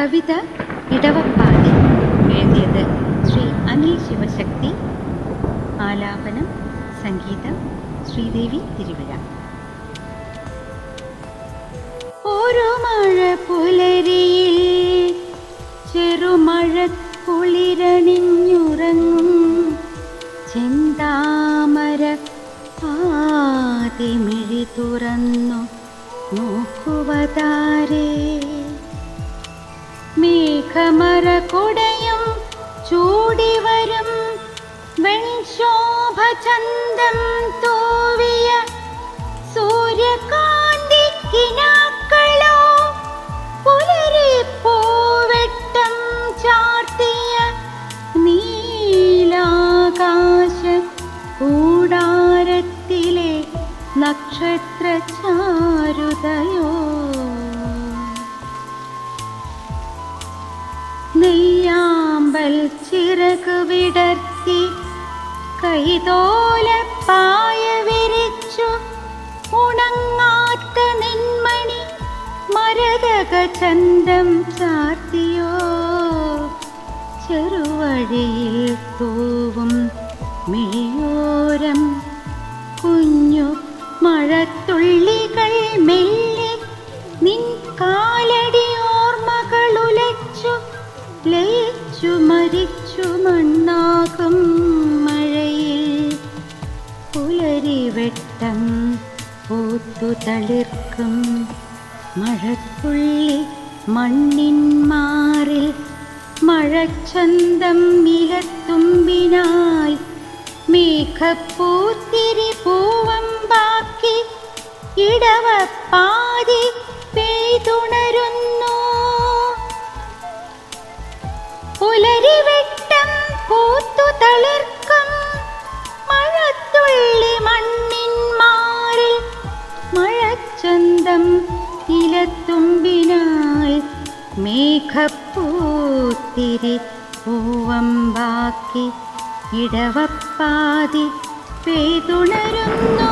കവിത ഇടവപ്പാതി എഴുതിയത് ശ്രീ അനിൽ ശിവശക്തി. ആലാപനം സംഗീതം ശ്രീദേവി തിരുവിഴ. ഒരു മഴ പുലരിയിൽ ചെറുമഴ കുളിരണിഞ്ഞുറങ്ങും. ചെന്താമര ആദിമിഴി തുറന്നു നോക്കുവതാരേ. മേഘമറ ചൂടി ചൂടിവരും വെൺശോഭചന്തം തൂവിയ സൂര്യകാന്തി കിനാക്കളോ പുലരി പൂവെട്ടം ചാർത്തിയ നീലാകാശ കൂടാരത്തിലെ നക്ഷത്ര ചിറകു വിടർത്തി കൈതോല പായ വിരിച്ചു ഉണങ്ങാത്ത നിന്മണി മരതക ചന്തം ചാർത്തിയോ. ചെറുവഴിയിൽ തൂവും മിഴിയോരം ലയിച്ചു മരിച്ചു മണ്ണാകും മഴയിൽ. പുലരിവെട്ടം പൂത്തു തളിർക്കും. മഴത്തുള്ളി മണ്ണിൻ മാറിൽ മഴച്ചന്തം ഇലത്തുമ്പിനായി മേഘപ്പൂത്തിരി പൂവം ബാക്കി ഇടവപ്പാതി പുലരിവെട്ടം പൂത്തു മഴത്തുള്ളി മണ്ണിൻ മാറിൽ ഇടവപ്പാതി പെയ്തുണരുന്നു.